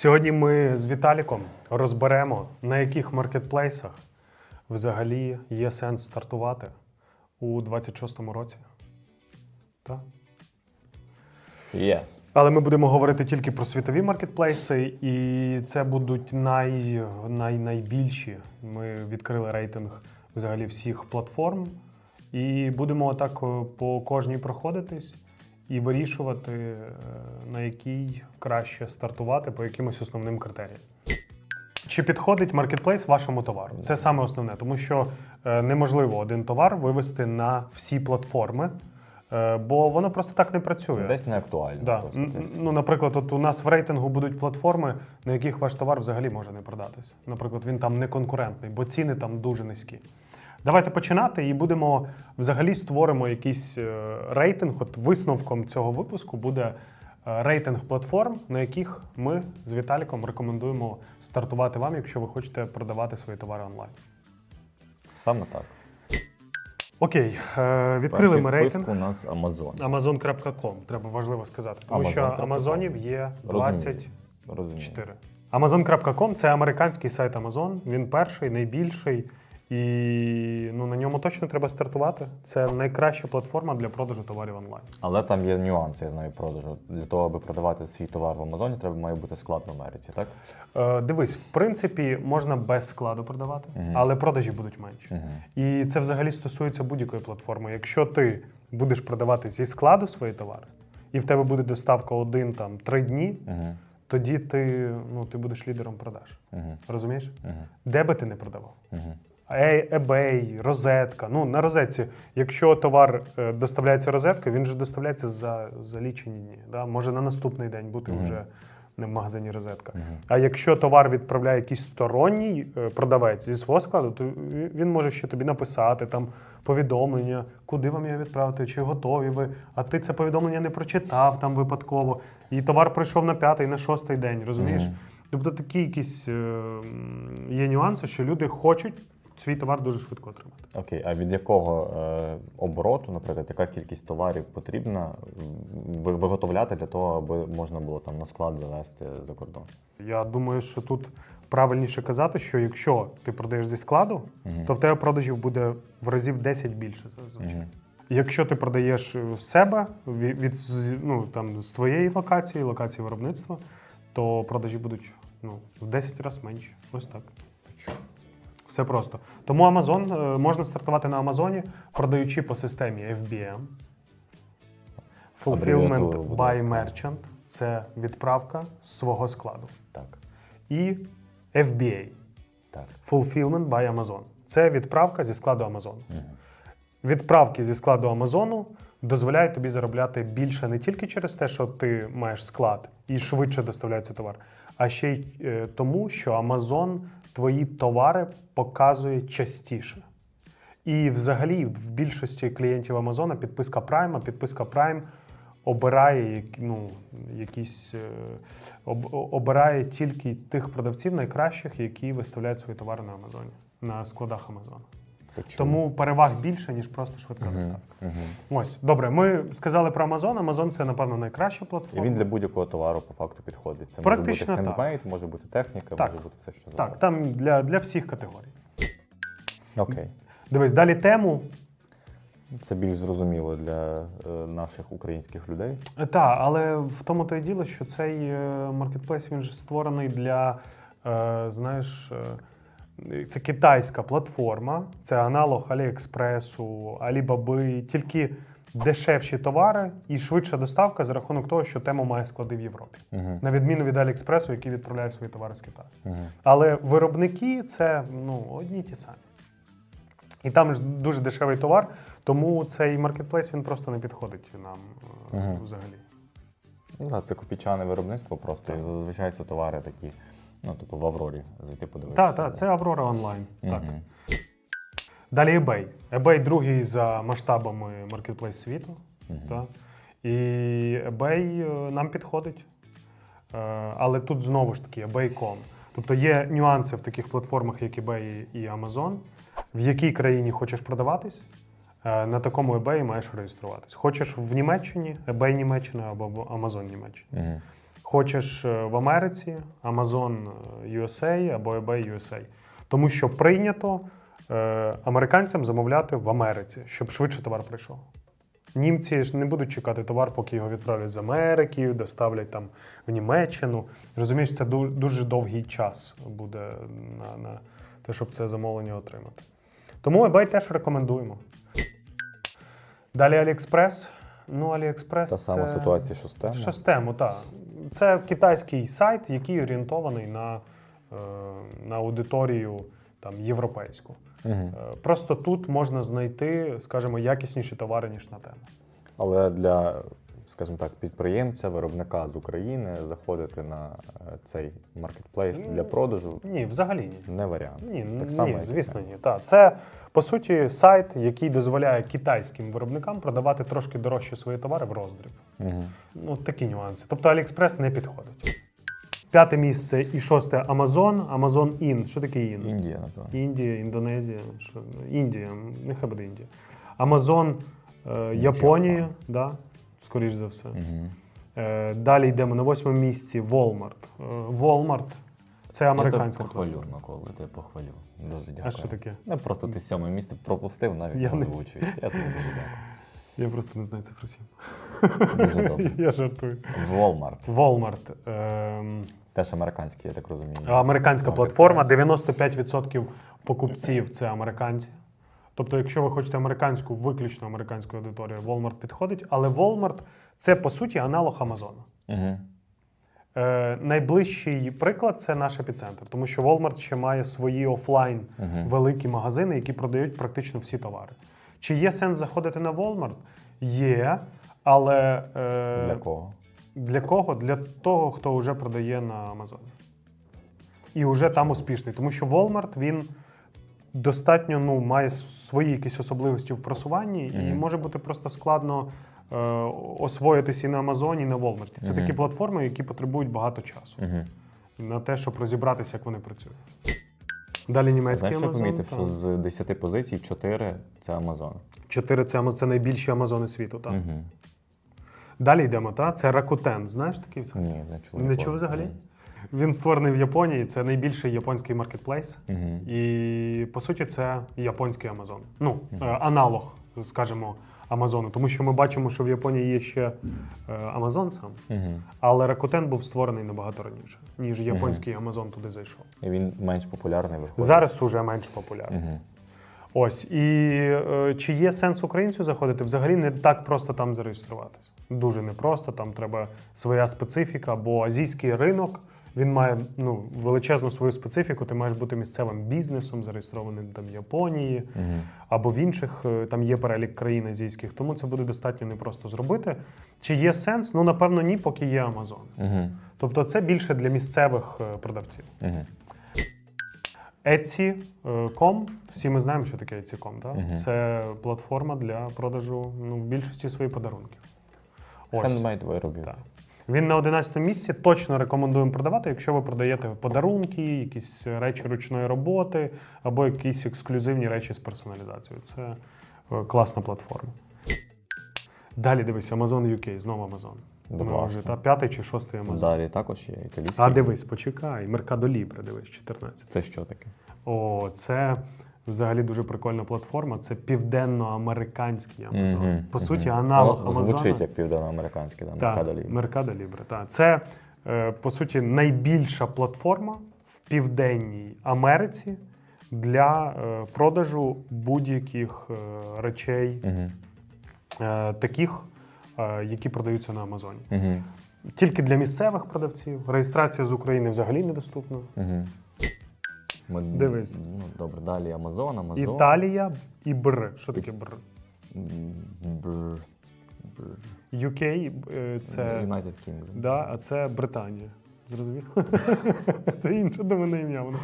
Сьогодні ми з Віталіком розберемо, на яких маркетплейсах взагалі є сенс стартувати у 26-му році. Так? Yes. Але ми будемо говорити тільки про світові маркетплейси, і це будуть най, най, найбільші. Ми відкрили рейтинг взагалі всіх платформ, і будемо отак е, по кожній проходитись і вирішувати, е, на якій краще стартувати по якимось основним критеріям. Чи підходить маркетплейс вашому товару? Це саме основне, тому що е, неможливо один товар вивести на всі платформи, е, бо воно просто так не працює. Десь не актуально. Да. просто, десь. Ну, наприклад, от у нас в рейтингу будуть платформи, на яких ваш товар взагалі може не продатись. Наприклад, він там не конкурентний, бо ціни там дуже низькі. Давайте починати і будемо взагалі створимо якийсь е, рейтинг. От висновком цього випуску буде е, рейтинг платформ, на яких ми з Віталіком рекомендуємо стартувати вам, якщо ви хочете продавати свої товари онлайн. Саме так. Окей, е, відкрили Перший ми рейтинг. у нас Amazon. Amazon.com, треба важливо сказати, тому що Amazon.com. Амазонів є 20 Розумію. 4. Amazon.com це американський сайт Amazon. Він перший, найбільший. І ну, на ньому точно треба стартувати. Це найкраща платформа для продажу товарів онлайн. Але там є нюанси, я знаю, продажу. Для того, аби продавати свій товар в Амазоні, треба має бути склад в Америці, так? Е, дивись, в принципі, можна без складу продавати, Мгм. але продажі будуть менші. Угу. І це взагалі стосується будь-якої платформи. Якщо ти будеш продавати зі складу свої товари, і в тебе буде доставка один там три дні, Угу. тоді ти, ну, ти будеш лідером продаж. Угу. Розумієш? Угу. Де би ти не продавав? Угу. Ей- eBay, розетка. Ну, на розетці, якщо товар е, доставляється розеткою, він же доставляється за, за лічені дні. Да? Може на наступний день бути Мгм. вже не в магазині розетка. Мгм. А якщо товар відправляє якийсь сторонній е, продавець зі свого складу, то він може ще тобі написати там повідомлення, куди вам його відправити, чи готові ви. А ти це повідомлення не прочитав там випадково. І товар прийшов на п'ятий, на шостий день, розумієш? Мгм. Тобто такі якісь е, є нюанси, що люди хочуть свій товар дуже швидко отримати. Окей, а від якого е, обороту, наприклад, яка кількість товарів потрібна ви- виготовляти для того, аби можна було там на склад завести за кордон? Я думаю, що тут правильніше казати, що якщо ти продаєш зі складу, то в тебе продажів буде в разів 10 більше зазвичай. Якщо ти продаєш з себе від, від з- ну, там, з твоєї локації, локації виробництва, то продажі будуть ну, в 10 разів менші. Ось так. Все просто. Тому Amazon е, можна стартувати на Амазоні, продаючи по системі FBM. Fulfillment by ласка. Merchant це відправка з свого складу. Так, І FBA так. Fulfillment by Amazon. Це відправка зі складу Amazon. Мгм. Відправки зі складу Амазону дозволяють тобі заробляти більше не тільки через те, що ти маєш склад і швидше доставляється товар, а ще й е, тому, що Amazon твої товари показує частіше. І взагалі в більшості клієнтів Амазона підписка Prime, а підписка Prime обирає ну, якісь, е, об, обирає тільки тих продавців найкращих, які виставляють свої товари на Амазоні, на складах Амазона. Почув. Тому переваг більше, ніж просто швидка Мгм. доставка. Мгм. Ось, добре, ми сказали про Amazon. Amazon це, напевно, найкраща платформа. І він для будь-якого товару по факту підходить. Це Практично може бути хендмейд, може бути техніка, Так. може бути все, що Так, там для, для всіх категорій. Окей. Дивись, далі тему. Це більш зрозуміло для е, наших українських людей. Так, але в тому то й діло, що цей е, маркетплейс він ж створений для, е, знаєш, е, це китайська платформа, це аналог Аліекспресу, Алібаби, тільки дешевші товари і швидша доставка за рахунок того, що тема має склади в Європі. Угу. На відміну від Аліекспресу, який відправляє свої товари з Китаю. Угу. Але виробники це ну, одні й ті самі. І там ж дуже дешевий товар, тому цей маркетплейс він просто не підходить нам Мгм. взагалі. Ну, це копійчане виробництво, просто Так. і зазвичай це товари такі, ну, типу в Аврорі зайти подивитися. Так, так, це Аврора онлайн. Так. Мгм. Далі eBay. eBay другий за масштабами маркетплейс світу. Так. І eBay е, нам підходить. Е, Але тут знову ж таки eBay.com. Тобто є нюанси в таких платформах, як eBay і Amazon, в якій країні хочеш продаватись, на такому eBay маєш реєструватись. Хочеш в Німеччині, eBay Німеччина або Amazon Німеччина. Мгм. Хочеш е, в Америці, Amazon USA або eBay USA. Тому що прийнято е, американцям замовляти в Америці, щоб швидше товар прийшов. Німці ж не будуть чекати товар, поки його відправлять з Америки, доставлять там в Німеччину. Розумієш, це дуже довгий час буде на, на те, щоб це замовлення отримати. Тому eBay теж рекомендуємо. Далі AliExpress. Ну, AliExpress Та сама це... ситуація, що з тему. Шостему, так. Це китайський сайт, який орієнтований на, е, на аудиторію там, європейську. Угу. Просто тут можна знайти, скажімо, якісніші товари, ніж на тему. Але для, скажімо так, підприємця, виробника з України заходити на е, цей маркетплейс Ну, для продажу Ні, взагалі ні. не варіант. Ні, Так само, ні як звісно, ні. Так, це по суті сайт, який дозволяє китайським виробникам продавати трошки дорожче свої товари в роздріб. Угу. Ну, такі нюанси. Тобто AliExpress не підходить. П'яте місце і шосте Amazon. Amazon In. Що таке In? Індія, напевно. Індія, Індонезія, що, Індія, нехай буде Індія. Амазон, е, Японія, да, скоріш за все. Угу. Е, далі йдемо на восьмому місці Walmart. Е, Walmart це американська Я тебе похвалю, Микола, я тебе похвалю. Дуже дякую. А що таке? Ну, просто ти сьоме місце пропустив, навіть Я не не- озвучуєш. Я тобі дуже дякую. Я просто не знаю цифру сім. Дуже добре. Я жартую. Walmart. Walmart. ем, Теж американський, я так розумію. Американська платформа, 95% покупців це американці. Тобто, якщо ви хочете американську, виключно американську аудиторію, Walmart підходить, але Walmart це по суті аналог Амазона. Угу. Е, найближчий приклад це наш епіцентр, тому що Walmart ще має свої офлайн великі магазини, які продають практично всі товари. Чи є сенс заходити на Walmart? Є, але е, Для кого? для кого? Для того, хто вже продає на Амазоні. І вже там успішний. Тому що Walmart він достатньо ну, має свої якісь особливості в просуванні, і може бути просто складно е, освоїтися і на Амазоні, і на Walmart. Це Мгм. такі платформи, які потребують багато часу Угу. на те, щоб розібратися, як вони працюють. Далі німецький Знаєш, я Amazon. помітив, так. що з 10 позицій 4 це Amazon. Чотири це, Амаз- це найбільші Амазони світу. Так. Угу. Далі йдемо. Та? Це Rakuten. Знаєш такий? Ні, не чув. Не чув взагалі? Він створений в Японії. Це найбільший японський маркетплейс. Угу. І по суті, це японський Амазон. Ну, е, аналог, скажімо, Амазону. Тому що ми бачимо, що в Японії є ще е, Амазон сам, Угу. але Rakuten був створений набагато раніше, ніж японський Амазон туди зайшов. І він менш популярний виходить. Зараз уже менш популярний. Угу. Ось і е, чи є сенс українцю заходити? Взагалі не так просто там зареєструватися. Дуже непросто, там треба своя специфіка, бо азійський ринок він має ну, величезну свою специфіку. Ти маєш бути місцевим бізнесом, зареєстрованим там в Японії Угу. або в інших, е, там є перелік країн азійських, тому це буде достатньо непросто зробити. Чи є сенс? Ну, напевно, ні, поки є Amazon. Угу. Тобто це більше для місцевих е, продавців. Угу. Etsy.com, всі ми знаємо, що таке Etsy.com, так? Мгм. Це платформа для продажу ну, в більшості своїх подарунків. Хендмейд виробів. Так. Він на 11 місці точно рекомендуємо продавати, якщо ви продаєте подарунки, якісь речі ручної роботи або якісь ексклюзивні речі з персоналізацією. Це е, класна платформа. Далі дивись, Amazon UK, знову Amazon. Будь Ми ласка. вже та п'ятий чи шостий Amazon. Далі також є італійський. А дивись, почекай, Mercado Libre, дивись, 14. Це що таке? О, це взагалі дуже прикольна платформа. Це південноамериканський Амазон. Мгм, По суті, мгм. аналог Ну, Амазона. Звучить як південноамериканський, Так, Mercado Libre. Mercado Libre, так. Це, е, по суті, найбільша платформа в Південній Америці для е, продажу будь-яких е, речей, е, таких, які продаються на Амазоні. Тільки для місцевих продавців. Реєстрація з України взагалі недоступна. Ми, Дивись. Ну, добре, далі Амазон, Амазон. Італія і Бр. Що таке Бр? Бр. Бр. UK е, це. United Kingdom. Да, а це Британія. Зрозумів? Це інше до мене ім'я. Воно.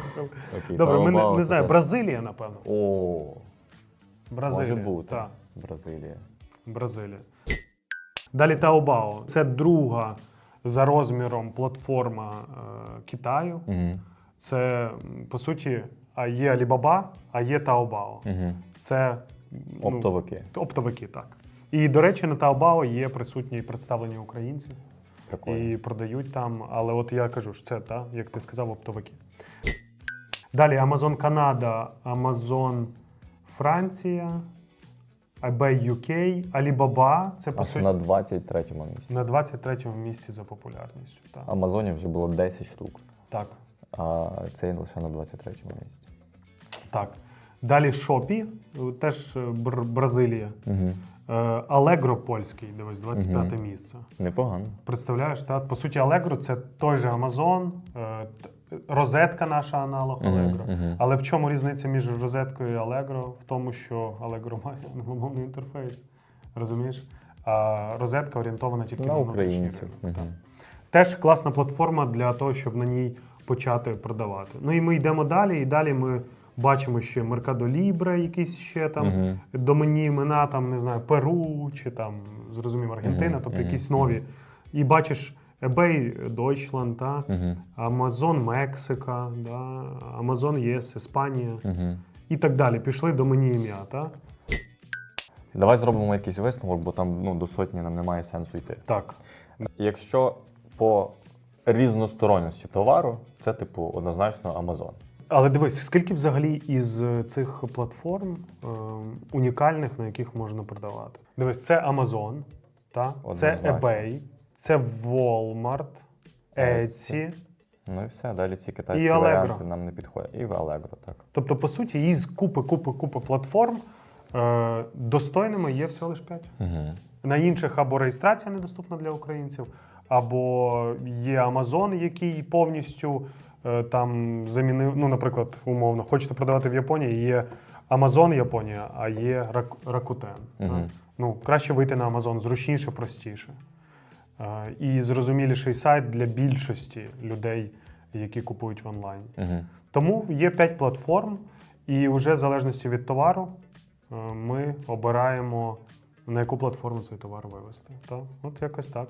Окей, Добре, ми не, не знаю, теж- Бразилія, напевно. О, Бразилія. може бути. Так, Бразилія. Бразилія. Далі Taobao. Це друга за розміром платформа е, Китаю. Угу. Це, по суті, а є Alibaba, а є Taobao. Угу. Це ну, Оптовики. Оптовики, так. І, до речі, на Taobao є присутні представлені українці. Прикольно. і продають там. Але от я кажу, що це, та, як ти сказав, оптовики. Далі Amazon Канада, Amazon Франція, eBay UK, Alibaba. Це по Аж суті на 23-му місці. на 23-му місці за популярністю. Так. Амазонів вже було 10 штук, так. А цей лише на 23-му місці. так. Далі Shopee, теж е, Бр- Бразилія. Угу. Е, Allegro польський, дивись, 25 Мгм. місце. Непогано. Представляєш, так? По суті, Allegro це той же Amazon, е, т- розетка наша аналог Allegro. мгм. Але в чому різниця між розеткою і Allegro? В тому, що Allegro має англомовний інтерфейс. Розумієш? А розетка орієнтована тільки На на внутрішній українців. ринок. Мгм. Теж класна платформа для того, щоб на ній почати продавати. Ну і ми йдемо далі, і далі ми бачимо ще Mercado Libre, якісь ще там Мгм. доменні імена, там, не знаю, Перу чи там, зрозумів, Аргентина, Мгм, тобто якісь нові. І бачиш eBay Deutschland, та, Мгм. Amazon Мексика, да, Amazon ЄС, Іспанія і так далі. Пішли доменні ім'я. Та? Давай зробимо якийсь висновок, бо там ну, до сотні нам немає сенсу йти. Так. Якщо по різносторонності товару, це типу однозначно Amazon. Але дивись, скільки взагалі із е, цих платформ е, унікальних, на яких можна продавати? Дивись, це Amazon, та? це Однозначно. eBay, це Walmart, Etsy. Ну і все, далі ці китайські І Allegro. варіанти нам не підходять. І в Allegro, так. Тобто, по суті, із купи, купи, купи платформ е, достойними є всього лише 5. Угу. На інших або реєстрація недоступна для українців, або є Amazon, який повністю е, там замінив. Ну, наприклад, умовно, хочете продавати в Японії, є Amazon Японія, а є Rakuten. Так? Ну, краще вийти на Amazon зручніше, простіше. Е, І зрозуміліший сайт для більшості людей, які купують в онлайн. Угу. Тому є 5 платформ, і вже в залежності від товару е, ми обираємо, на яку платформу цей товар вивести. Так? От якось так.